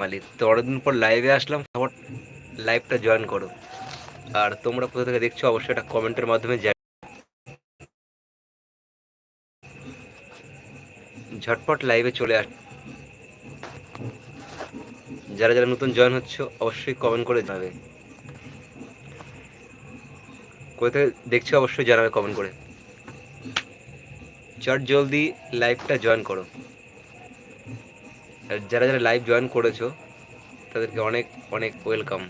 মালিক তো অনেকদিন পর লাইভে আসলাম আমার লাইভটা জয়েন করো। আর তোমরা কোথা থেকে দেখছ, অবশ্যই একটা কমেন্টের মাধ্যমে ঝটপট লাইভে চলে আস। যারা যারা নতুন জয়েন হচ্ছে, অবশ্যই কমেন্ট করে জানাবে। কোথা থেকে দেখছ, অবশ্যই জানাবে কমেন্ট করে। চট জলদি লাইভটা জয়েন করো। আর যারা যারা লাইভ জয়েন করেছ, তাদেরকে অনেক অনেক ওয়েলকাম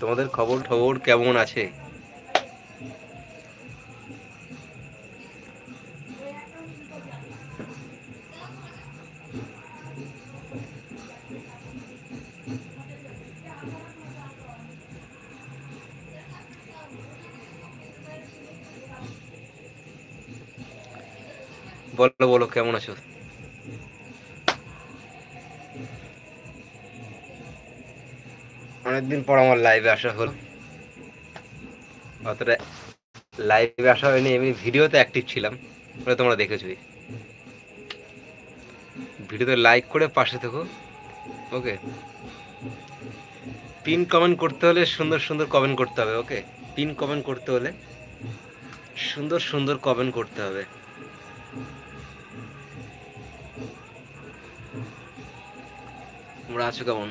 তোমাদের খবর খবর কেমন আছে? বলো বলো, কেমন আছো? অনেকদিন পর আমার লাইভে আসা হলো। অতটা লাইভে আসা হয়নি, এমনি ভিডিওতে অ্যাক্টিভ ছিলাম, ওটা তোমরা দেখেছোই ভিডিওতে লাইক করে পাশে থেকো, ওকে? পিন কমেন্ট করতে হলে সুন্দর সুন্দর কমেন্ট করতে হবে, ওকে? পিন কমেন্ট করতে হলে সুন্দর সুন্দর কমেন্ট করতে হবে। তোমরা আছো কেমন?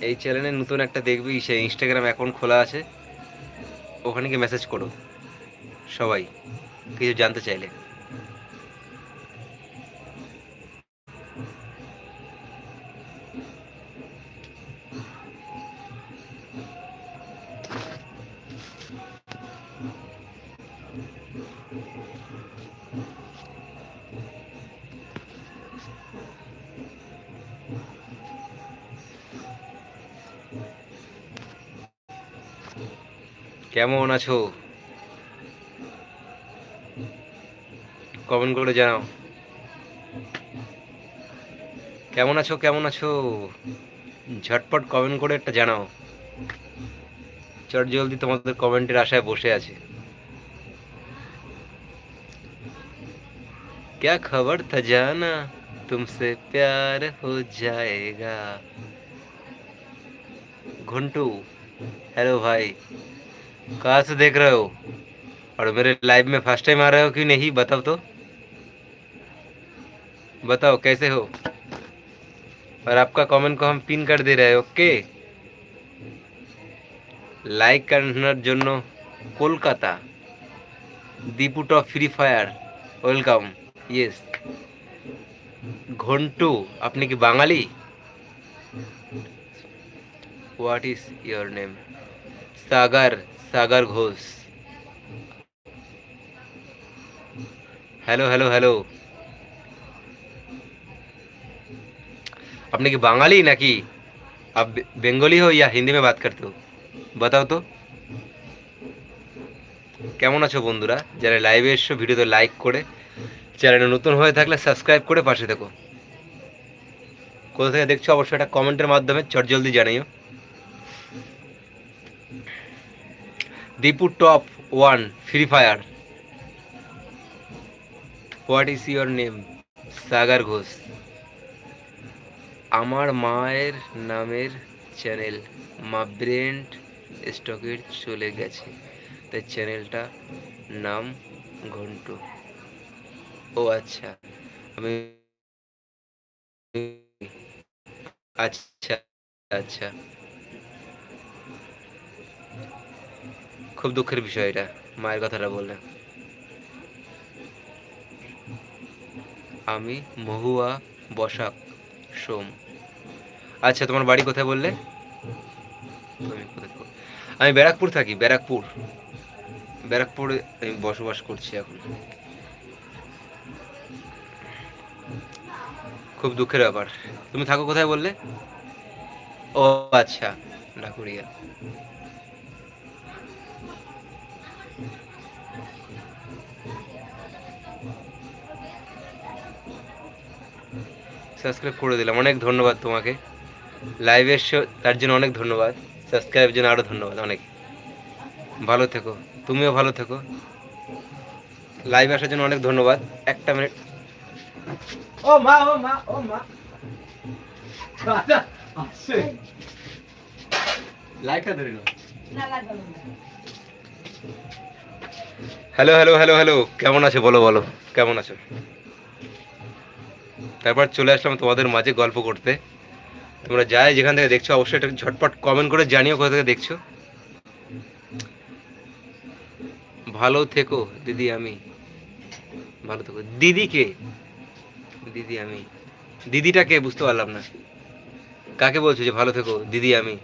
এই চ্যানেলে নতুন একটা দেখবি সে ইনস্টাগ্রাম অ্যাকাউন্ট খোলা আছে। ওখানে গিয়ে মেসেজ করো। সবাই, কিছু জানতে চাইলে। কেমন আছো কমেন্ট করে জানাও কেমন আছো কেমন আছো ঝটপট কমেন্ট করে একটা জানাও চট জলদি তোমাদের কমেন্টের আশায় বসে আছে क्या खबर था जाना तुमसे प्यार हो जाएगा घुंटू हेलो भाई कहाँ से देख रहे हो और मेरे लाइव में फर्स्ट टाइम आ रहे हो कि नहीं बताओ तो बताओ कैसे हो और आपका कमेंट को हम पिन कर दे रहे हैं ओके লাইক করার জন্য Kolkata Dipu top Free Fire welcome yes Ghantu আপনি কি Bangali what is your name Sagar Sagar Ghosh hello hello hello আপনি কি বাঙালি নাকি आप बे- बेंगोली हो या हिंदी में बात करते हो बताओ তো কেমন আছো বন্ধুরা যারা লাইভে এসছো ভিডিওতে লাইক করে চ্যানেলে নতুন হয়ে থাকলে সাবস্ক্রাইব করে পাশে থেকো কোথা থেকে দেখছো অবশ্যই একটা কমেন্টের মাধ্যমে চট জলদি Dipu top one free fire what is your name Sagar Ghosh আমার মায়ের নামের চ্যানেল মা ব্রেন্ড স্টকের চলে গেছে। তাই চ্যানেলটা নাম ঘন্টু। ও আচ্ছা। আমি আচ্ছা আচ্ছা। খুব দুঃখের বিষয় এটা, মায়ের কথাটা বললেন আমি মহুয়া বসাক সোম। আচ্ছা তোমার বাড়ি কোথায় বললে? কোথায় আমি ব্যারাকপুর থাকি, ব্যারাকপুর। ব্যারাকপুরে আমি বসবাস করছি এখন। খুব দুঃখের ব্যাপার। তুমি থাকো কোথায় বললে? ও আচ্ছা ঢাকুরিয়া সাবস্ক্রাইব করে দিলাম। অনেক ধন্যবাদ তোমাকে। লাইভে এসছো তার জন্য অনেক ধন্যবাদ। সাবস্ক্রাইবের জন্য আরও ধন্যবাদ অনেক। ভালো থেকো। তুমিও ভালো থেকো। লাইভ আসার জন্য অনেক ধন্যবাদ। একটা মিনিট ও মা ও মা ও মা। ধরে হ্যালো হ্যালো হ্যালো হ্যালো কেমন আছো? বলো বলো। কেমন আছো? তারপর চলে আসলাম তোমাদের মাঝে গল্প করতে। তোমরা যাই যেখান থেকে দেখছ, অবশ্যই এটা ঝটপট কমেন্ট করে জানিও কোথা থেকে দেখছ। ভালো থেকো, দিদি আমি। ভালো থেকো। দিদি কে? দিদি আমি। দিদিটা কে? বুঝতে পারলাম না। কাকে বলছো যে ভালো থেকো, দিদি আমি?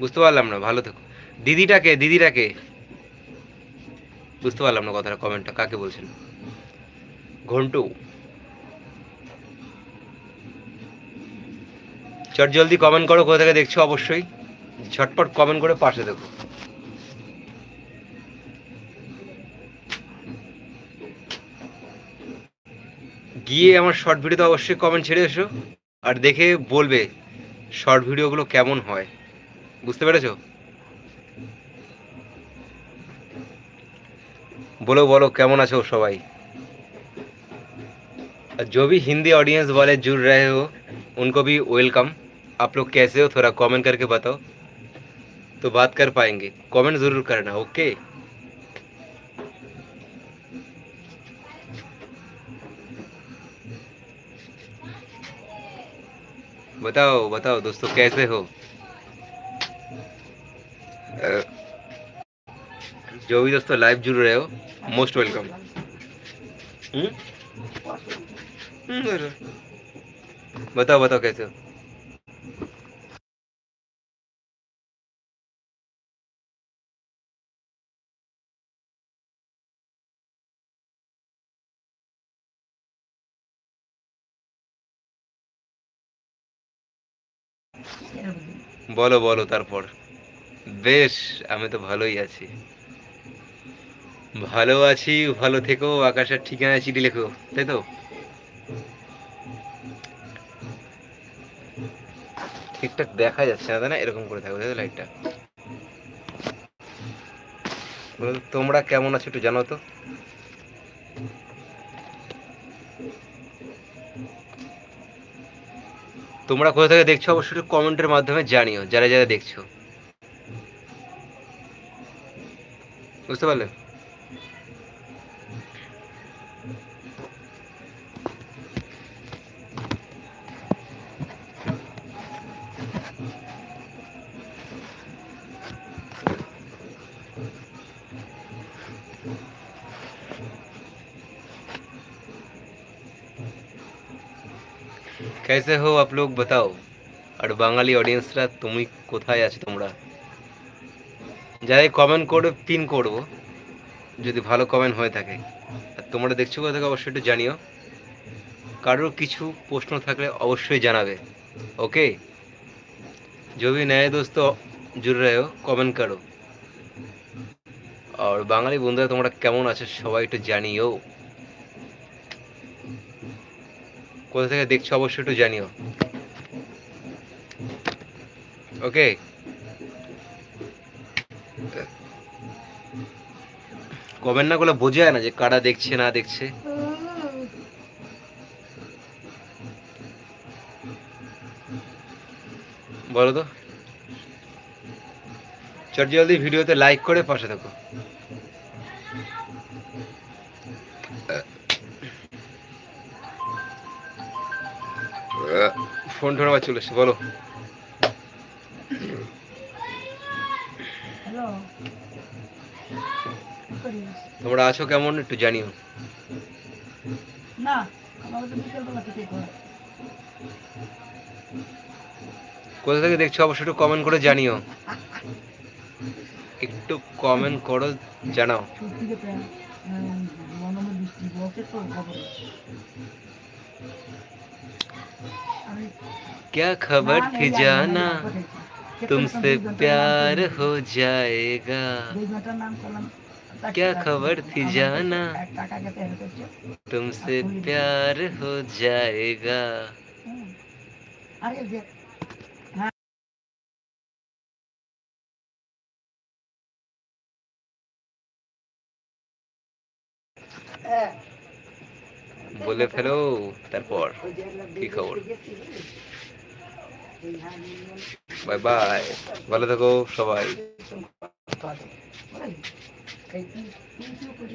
বুঝতে পারলাম না, ভালো থেকো। দিদিটাকে দিদিটাকে। বুঝতে পারলাম না কথাটা, কমেন্টটা কাকে বলছেন? ঘন্টু। চট জলদি কমেন্ট করো, কোথা থেকে দেখছ? অবশ্যই। ঝটপট কমেন্ট করে পাশে দেখো। গিয়ে আমার শর্ট ভিডিওতে অবশ্যই কমেন্ট ছেড়ে এসো। আর দেখে বলবে শর্ট ভিডিওগুলো কেমন হয়। বুঝতে পেরেছ? बोलो बोलो কেমন আছো সবাই और जो भी हिंदी ऑडियंस वाले जुड़ रहे हो उनको भी वेलकम आप लोग कैसे हो थोड़ा कमेंट करके बताओ तो बात कर पाएंगे कमेंट ज़रूर करना ओके बताओ बताओ दोस्तों कैसे हो अ, जो भी दोस्तों लाइव जुड़ रहे हो मोस्ट वेलकम बताओ बताओ कैसे हो বলো বলো তারপর বেশ আমি তো ভালোই আছি ভালো আছি, ভালো থেকো, আকাশের ঠিকানা চিঠি লেখো, তাই তো? ঠিকঠাক দেখা যাচ্ছে না, তাই না? এরকম করে থাকো, তাই তো লাইটটা তোমরা কেমন আছো একটু জানো তো? তোমরা কোথা থেকে দেখছ অবশ্যই একটু কমেন্টের মাধ্যমে জানিও, যারা যারা দেখছ। বুঝতে পারলে? कैसे हो आप लोग बताओ আর বাঙালি অডিয়েন্সরা তুমি কোথায় আছো তোমরা যাই কমেন্ট করে পিন করব যদি ভালো কমেন্ট হয়ে থাকে আর তোমরা দেখছো কোথা থেকে অবশ্যই একটু জানিও কারোর কিছু প্রশ্ন থাকলে অবশ্যই জানাবে ওকে जो भी नए दोस्तों जुड़ रहे हो কমেন্ট করো আর বাঙালি বন্ধুরা তোমরা কেমন আছো সবাই একটু জানিও কোথা থেকে দেখছ অবশ্যই একটু জানিও। ওকে কমেন্ট না করলে বোঝা যায় না যে কারা দেখছে, না দেখছে। বলো তো? চট জলদি ভিডিওতে লাইক করে পাশে থাকো। ফোন টোন আবার চলে এসছে বলো। তোমরা আছো কেমন একটু জানিও। কোথা থেকে দেখছ? অবশ্যই একটু কমেন্ট করে জানিও। একটু কমেন্ট করো জানাও। क्या खबर না, थी এই আমি जाना পাঠাইছি। तुमसे দুই ঘন্টার प्यार নাম हो जाएगा দুই ঘন্টার নাম করলাম क्या खबर थी जाना এক কাকাকে তেল করছে तुमसे प्यार हो जाएगा হুম। আরে যে হ্যাঁ বলে ফেলো তারপর কি খবর বাই বাই ভালো থাকো সবাই।